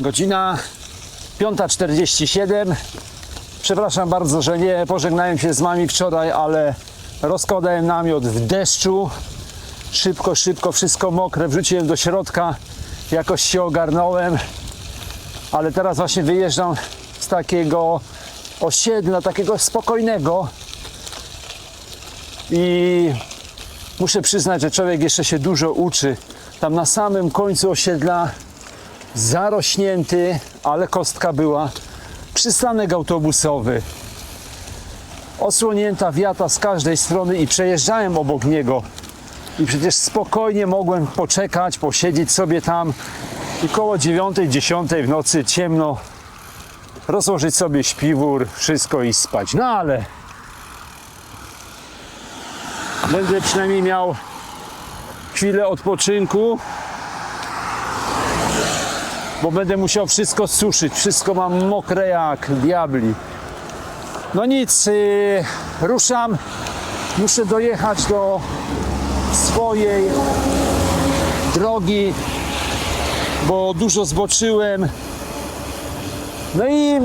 Godzina 5.47. Przepraszam bardzo, że nie pożegnałem się z Wami wczoraj, ale rozkładałem namiot w deszczu. Szybko, szybko, wszystko mokre, wrzuciłem do środka. Jakoś się ogarnąłem. Ale teraz właśnie wyjeżdżam z takiego osiedla, takiego spokojnego. I muszę przyznać, że człowiek jeszcze się dużo uczy. Tam na samym końcu osiedla zarośnięty, ale kostka była. Przystanek autobusowy. Osłonięta wiata z każdej strony i przejeżdżałem obok niego. I przecież spokojnie mogłem poczekać, posiedzieć sobie tam i koło 9-10 w nocy ciemno rozłożyć sobie śpiwór, wszystko i spać. No ale będę przynajmniej miał chwilę odpoczynku, bo będę musiał wszystko suszyć. Wszystko mam mokre jak diabli. No nic, yy, ruszam. Muszę dojechać do swojej drogi, bo dużo zboczyłem. No i,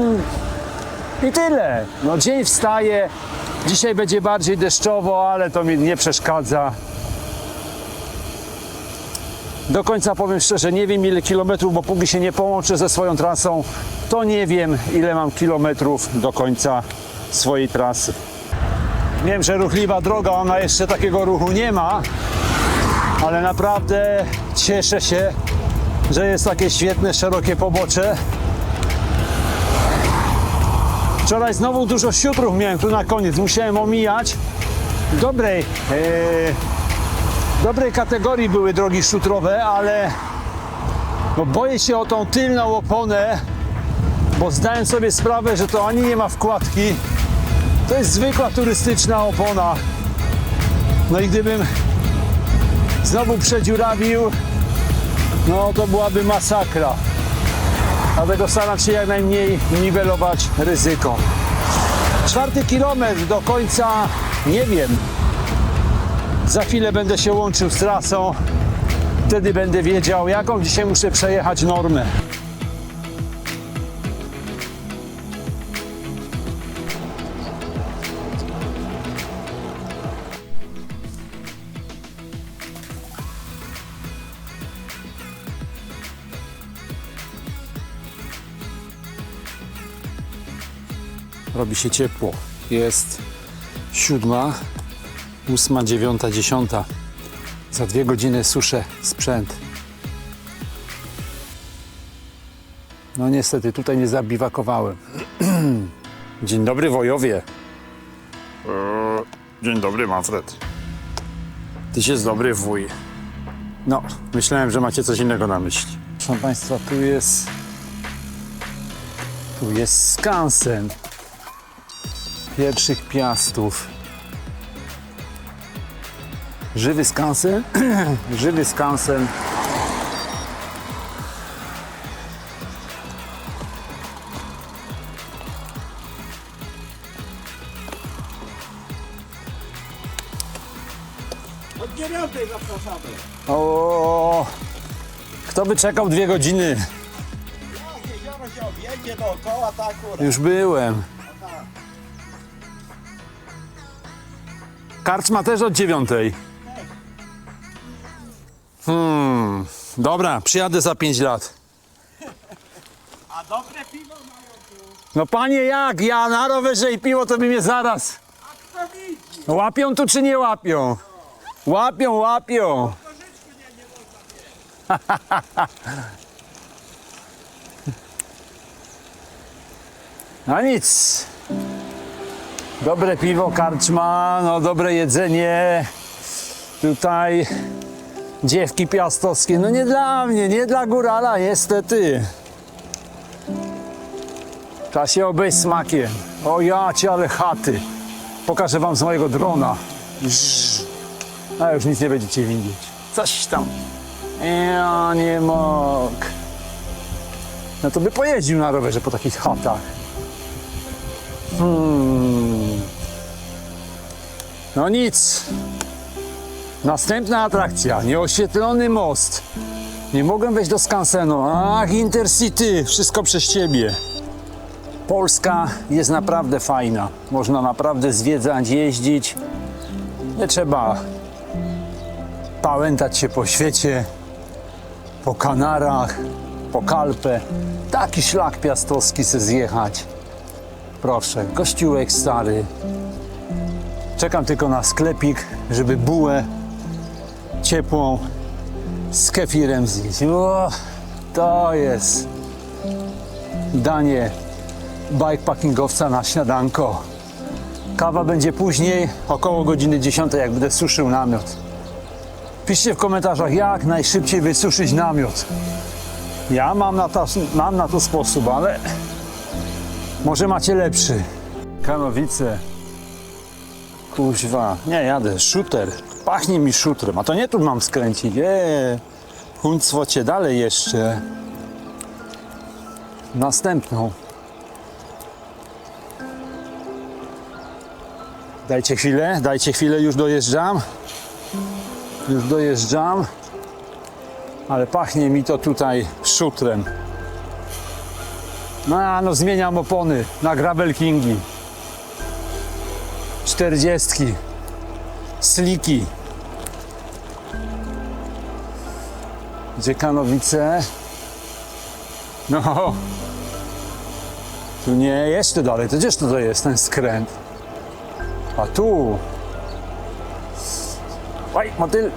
i tyle. No dzień wstaje. Dzisiaj będzie bardziej deszczowo, ale to mi nie przeszkadza. Do końca powiem szczerze, nie wiem ile kilometrów, bo póki się nie połączę ze swoją trasą, to nie wiem ile mam kilometrów do końca swojej trasy. Wiem, że ruchliwa droga, ona jeszcze takiego ruchu nie ma, ale naprawdę cieszę się, że jest takie świetne, szerokie pobocze. Wczoraj znowu dużo siutrów miałem tu na koniec, musiałem omijać. Dobrej, e, dobrej kategorii były drogi szutrowe, ale no boję się o tą tylną oponę, bo zdałem sobie sprawę, że to ani nie ma wkładki, to jest zwykła turystyczna opona. No i gdybym znowu przedziurawił, no to byłaby masakra. Dlatego staram się jak najmniej niwelować ryzyko. Czwarty kilometr do końca nie wiem. Za chwilę będę się łączył z trasą. Wtedy będę wiedział, jaką dzisiaj muszę przejechać normę. Robi się ciepło. Jest siódma, ósma, dziewiąta, dziesiąta. Za dwie godziny suszę sprzęt. No niestety, tutaj nie zabiwakowałem. Dzień dobry, wojowie. Dzień dobry, Manfred. Tyś jest dobry wuj. No, myślałem, że macie coś innego na myśli. Proszę Państwa, tu jest... Tu jest skansen pierwszych piastów. Żywy skansen, żywy skansen. Od dziewiątej zapraszamy. O, kto by czekał dwie godziny? Jak jezioro się objedzie dookoła, tak akurat. Już byłem. Karczma też od dziewiątej. Hmm, dobra, przyjadę za pięć lat. A dobre piwo mają tu. No panie jak, ja na rowerze i piwo to by mnie zaraz... A kto widzi? Łapią tu czy nie łapią? Łapią, łapią. Kożyczku nie, nie można pić. No nic. Dobre piwo, karczma, no dobre jedzenie. Tutaj dziewki piastowskie. No nie dla mnie, nie dla górala, niestety. Trzeba się obejść smakiem. O ja cię, ale chaty. Pokażę wam z mojego drona. A już nic nie będziecie widzieć. Coś tam. Ja nie mogę. No to by pojeździł na rowerze po takich chatach. Hmm. No nic. Następna atrakcja. Nieoświetlony most. Nie mogłem wejść do skansenu. Ach, Intercity, wszystko przez ciebie. Polska jest naprawdę fajna. Można naprawdę zwiedzać, jeździć. Nie trzeba pałętać się po świecie, po Kanarach, po Kalpę. Taki szlak piastowski se zjechać. Proszę, kościółek stary. Czekam tylko na sklepik, żeby bułę ciepłą z kefirem zjeść. O, to jest danie bikepackingowca na śniadanko. Kawa będzie później, około godziny 10, jak będę suszył namiot. Piszcie w komentarzach, jak najszybciej wysuszyć namiot. Ja mam na to, mam na to sposób, ale może macie lepszy. Kanowice. Kuźwa. Nie, jadę. Shooter. Pachnie mi shooterem. A to nie tu mam skręcić. Eee. Huncwo cię dalej jeszcze. Następną. Dajcie chwilę, dajcie chwilę, już dojeżdżam. Już dojeżdżam. Ale pachnie mi to tutaj szutrem. No, no zmieniam opony na Gravel Kingi. 40. Sliki. Gdzie Kanowice? No. Tu nie, jeszcze dalej. To gdzież to jest ten skręt? A tu. Oj, motyl.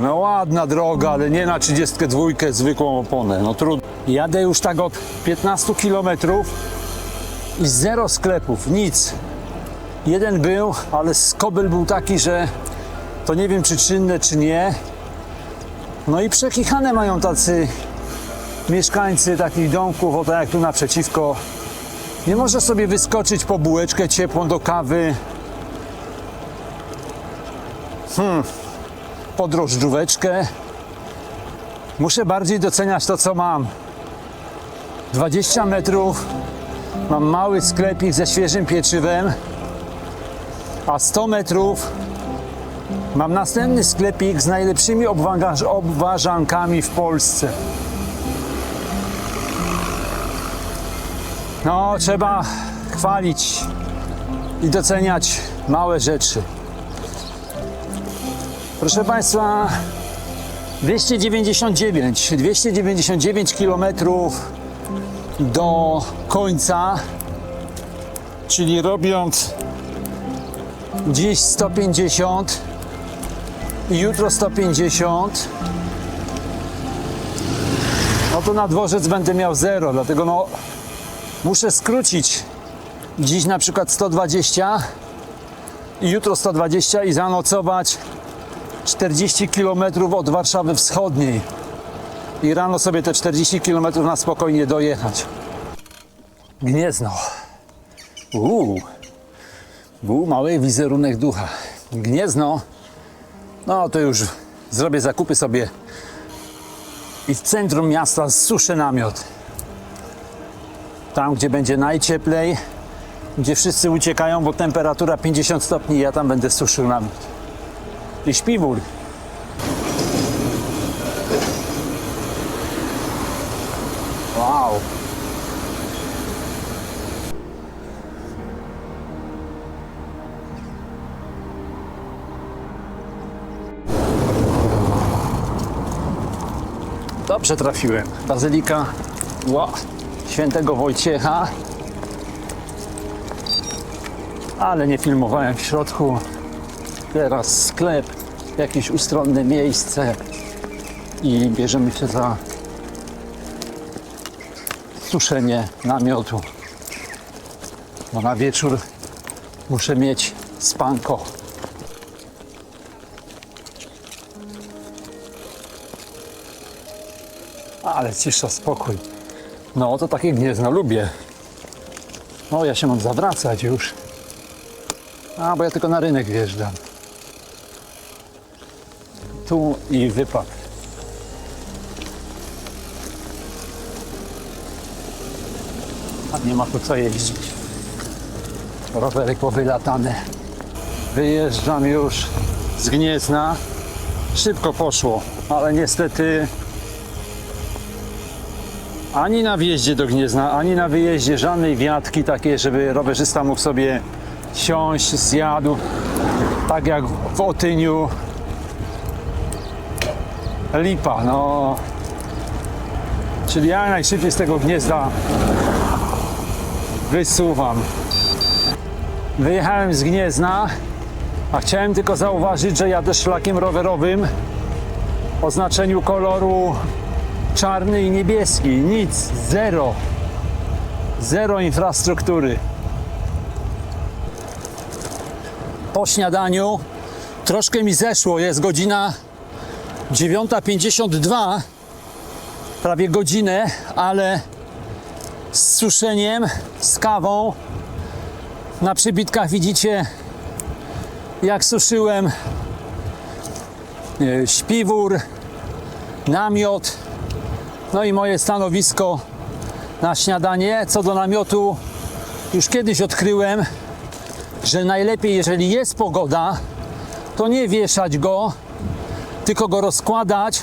No ładna droga, ale nie na 32 zwykłą oponę. No trudno. Jadę już tak od 15 km i zero sklepów, nic. Jeden był, ale skobyl był taki, że to nie wiem czy czynne, czy nie. No i przekichane mają tacy mieszkańcy takich domków, o tak jak tu naprzeciwko. Nie może sobie wyskoczyć po bułeczkę ciepłą do kawy. Hmm. Po drożdżóweczkę. Muszę bardziej doceniać to, co mam. 20 metrów. Mam mały sklepik ze świeżym pieczywem. A 100 metrów Mam następny sklepik z najlepszymi obważ obważankami w Polsce. No, trzeba chwalić i doceniać małe rzeczy. Proszę Państwa, 299, 299 km do końca, czyli robiąc dziś 150 i jutro 150 no to na dworzec będę miał 0 dlatego no muszę skrócić. Dziś na przykład 120 i jutro 120 i zanocować 40 km od Warszawy Wschodniej. I rano sobie te 40 km na spokojnie dojechać. Gniezno. Uuu. Był mały wizerunek ducha. Gniezno. No to już zrobię zakupy sobie i w centrum miasta suszę namiot. Tam, gdzie będzie najcieplej, gdzie wszyscy uciekają, bo temperatura 50 stopni, ja tam będę suszył namiot. I śpiwór. Wow. Dobrze trafiłem. Bazylika ła, świętego Wojciecha. Ale nie filmowałem w środku. Teraz sklep, jakieś ustronne miejsce i bierzemy się za suszenie namiotu. Bo na wieczór muszę mieć spanko. Ale cisza, spokój. No, to takie gniezno lubię. O, ja się mam zawracać już. A, bo ja tylko na rynek wjeżdżam. Tu i wypad. A nie ma tu co jeździć. Rowery powylatane. Wyjeżdżam już z Gniezna. Szybko poszło, ale niestety ani na wjeździe do Gniezna, ani na wyjeździe żadnej wiatki takiej, żeby rowerzysta mógł sobie siąść, zjadł. Tak jak w Otyniu. Lipa, no. Czyli ja najszybciej z tego Gniezna wysuwam. Wyjechałem z Gniezna, a chciałem tylko zauważyć, że jadę szlakiem rowerowym o znaczeniu koloru czarny i niebieski. Nic, zero. Zero infrastruktury. Po śniadaniu troszkę mi zeszło, jest godzina 9.52, prawie godzinę, ale z suszeniem, z kawą. Na przybitkach widzicie, jak suszyłem e, śpiwór, namiot, no i moje stanowisko na śniadanie. Co do namiotu, już kiedyś odkryłem, że najlepiej, jeżeli jest pogoda, to nie wieszać go, tylko go rozkładać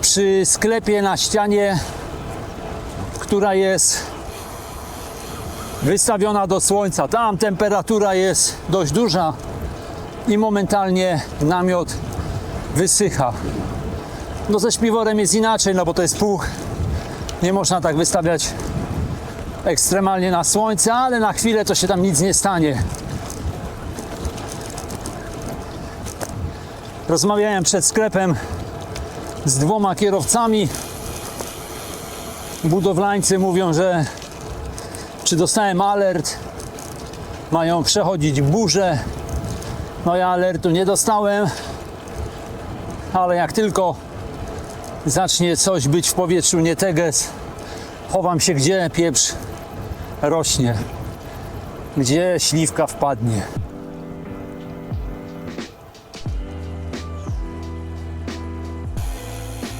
przy sklepie na ścianie, która jest wystawiona do słońca. Tam temperatura jest dość duża i momentalnie namiot wysycha. No ze śpiworem jest inaczej, no bo to jest puch. Nie można tak wystawiać ekstremalnie na słońce, ale na chwilę to się tam nic nie stanie. Rozmawiałem przed sklepem z dwoma kierowcami. Budowlańcy mówią, że czy dostałem alert, mają przechodzić burze. No ja alertu nie dostałem, ale jak tylko zacznie coś być w powietrzu nie teges, chowam się gdzie pieprz rośnie, gdzie śliwka wpadnie.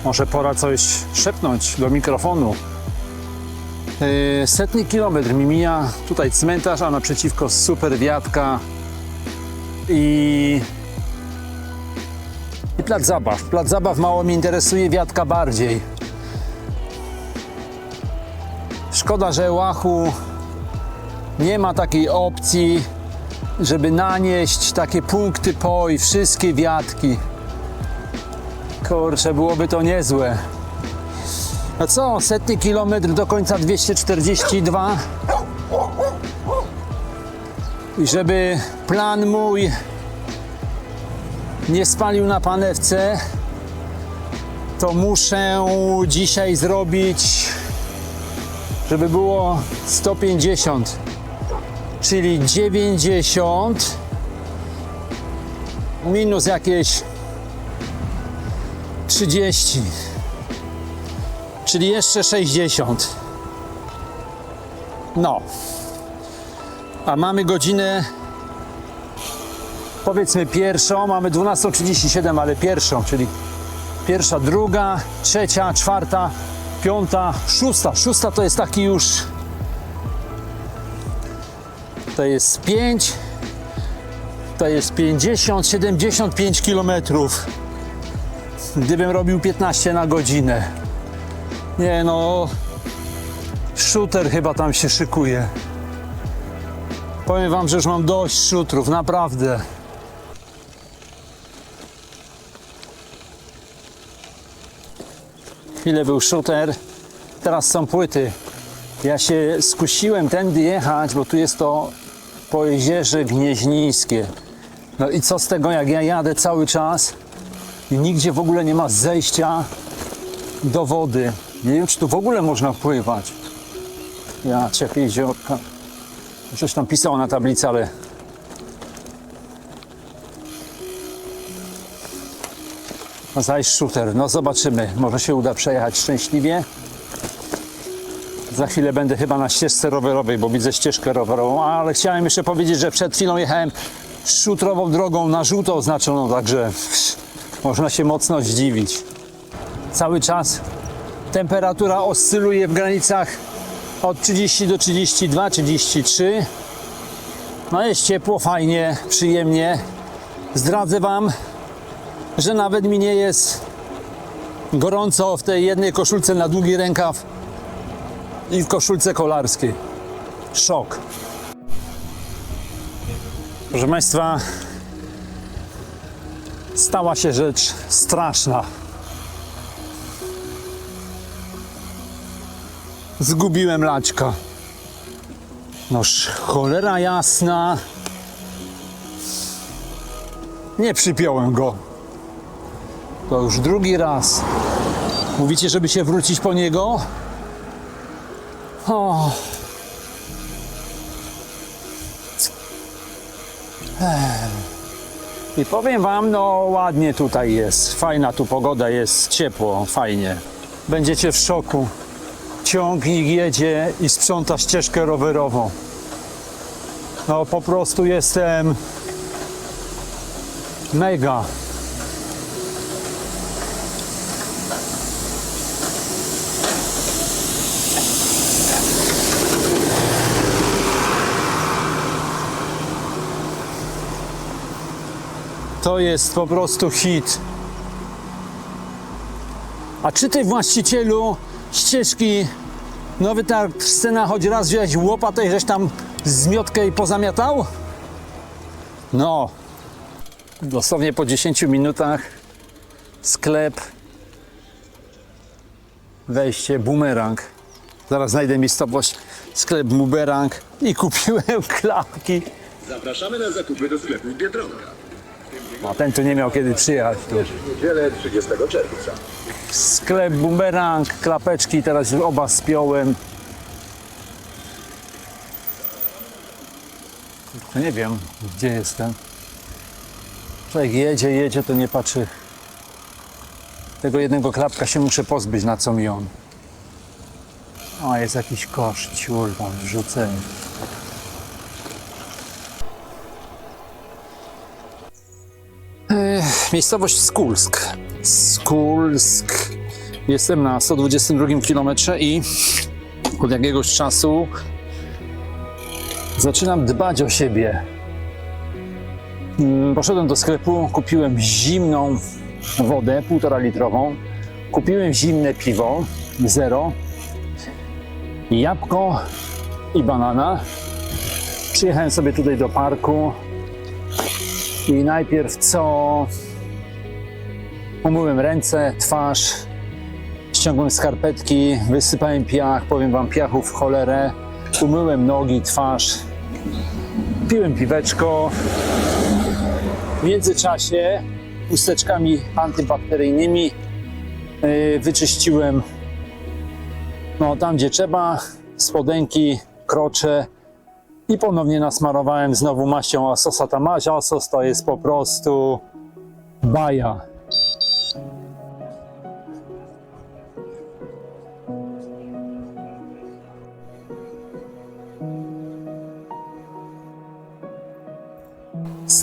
Może pora coś szepnąć do mikrofonu. Yy, Setny kilometr mi mija tutaj cmentarz, a naprzeciwko super wiatka i, i plac zabaw. Plac zabaw mało mnie interesuje, wiatka bardziej. Szkoda, że Łachu nie ma takiej opcji, żeby nanieść takie punkty po i wszystkie wiatki. Kurczę, byłoby to niezłe. A co, setny kilometr do końca 242. I żeby plan mój nie spalił na panewce, to muszę dzisiaj zrobić, żeby było 150, czyli 90 minus jakieś 30 czyli jeszcze 60. No. A mamy godzinę powiedzmy pierwszą, mamy 12.37, ale pierwszą, czyli pierwsza, druga, trzecia, czwarta, piąta, szósta. Szósta to jest taki już to jest 5 to jest 50, 75 kilometrów gdybym robił 15 na godzinę. Nie no, shooter chyba tam się szykuje. Powiem wam, że już mam dość shooterów, naprawdę. Chwilę był shooter, teraz są płyty. Ja się skusiłem tędy jechać, bo tu jest to Pojezierze Gnieźnińskie. No i co z tego, jak ja jadę cały czas i nigdzie w ogóle nie ma zejścia do wody. Nie wiem, czy tu w ogóle można pływać. Ja ciepie jeziorka. Coś tam pisało na tablicy, ale... No zajść shooter. No zobaczymy. Może się uda przejechać szczęśliwie. Za chwilę będę chyba na ścieżce rowerowej, bo widzę ścieżkę rowerową, ale chciałem jeszcze powiedzieć, że przed chwilą jechałem szutrową drogą na żółto oznaczoną, także można się mocno zdziwić. Cały czas temperatura oscyluje w granicach od 30 do 32, 33. No jest ciepło, fajnie, przyjemnie. Zdradzę Wam, że nawet mi nie jest gorąco w tej jednej koszulce na długi rękaw i w koszulce kolarskiej. Szok. Proszę Państwa, stała się rzecz straszna. Zgubiłem laćka. Noż cholera jasna. Nie przypiąłem go. To już drugi raz. Mówicie, żeby się wrócić po niego? O. I powiem wam, no ładnie tutaj jest. Fajna tu pogoda jest, ciepło, fajnie. Będziecie w szoku. Ciągnik jedzie i sprząta ścieżkę rowerową. No po prostu jestem mega. To jest po prostu hit. A czy ty właścicielu ścieżki nowy targ scena choć raz wziąłeś łopatę i żeś tam zmiotkę i pozamiatał? No. Dosłownie po 10 minutach sklep wejście bumerang. Zaraz znajdę miejscowość sklep bumerang i kupiłem klapki. Zapraszamy na zakupy do sklepu Biedronka. A ten tu nie miał kiedy przyjechać. Tu. Niedzielę 30 czerwca. Sklep bumerang, klapeczki, teraz oba spiąłem. Kurczę, Nie wiem, gdzie jestem. Człowiek jedzie, jedzie, to nie patrzy. Tego jednego klapka się muszę pozbyć, na co mi on. O, jest jakiś kosz, ciul tam wrzucenie. Miejscowość Skulsk. Skulsk. Jestem na 122 km i od jakiegoś czasu zaczynam dbać o siebie. Mm, Poszedłem do sklepu, kupiłem zimną wodę, półtora litrową. Kupiłem zimne piwo, zero, jabłko i banana. Przyjechałem sobie tutaj do parku i najpierw co umyłem ręce, twarz, ściągłem skarpetki, wysypałem piach, powiem wam piachu w cholerę, umyłem nogi, twarz, piłem piweczko. W międzyczasie chusteczkami antybakteryjnymi yy, wyczyściłem no, tam gdzie trzeba, spodenki, krocze i ponownie nasmarowałem znowu maścią Asosa. Ta maść Asos to jest po prostu baja.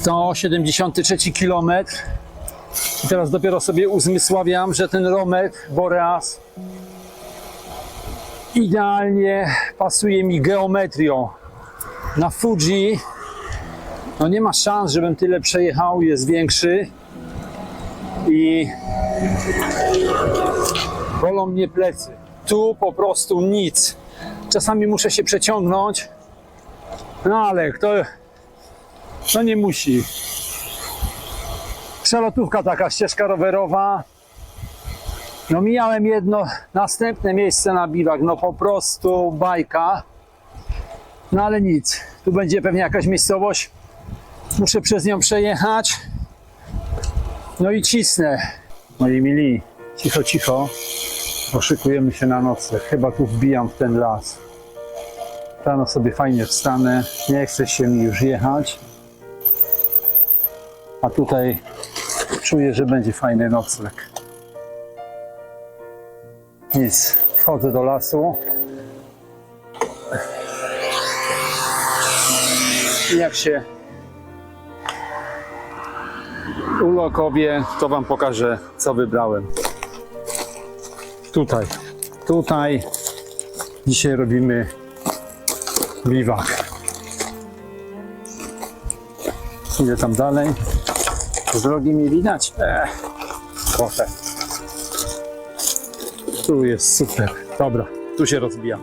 Sto siedemdziesiąty trzeci kilometr. I teraz dopiero sobie uzmysławiam, że ten romek Boreas idealnie pasuje mi geometrią. Na Fuji no nie ma szans, żebym tyle przejechał, jest większy i bolą mnie plecy. Tu po prostu nic. Czasami muszę się przeciągnąć, no ale kto no nie musi. Przelotówka taka, ścieżka rowerowa. No mijałem jedno, następne miejsce na biwak, no po prostu bajka. No ale nic, tu będzie pewnie jakaś miejscowość. Muszę przez nią przejechać. No i cisnę. Moi mili, cicho, cicho. Poszykujemy się na nocleg. Chyba tu wbijam w ten las. Rano sobie fajnie wstanę. Nie chce się mi już jechać. A tutaj czuję, że będzie fajny nocleg. Nic, wchodzę do lasu. I jak się ulokowię, to Wam pokażę, co wybrałem. Tutaj, tutaj Dzisiaj robimy biwak. Idę tam dalej. Z drogi mnie widać? Eee. Tu jest super. Dobra, tu się rozbija.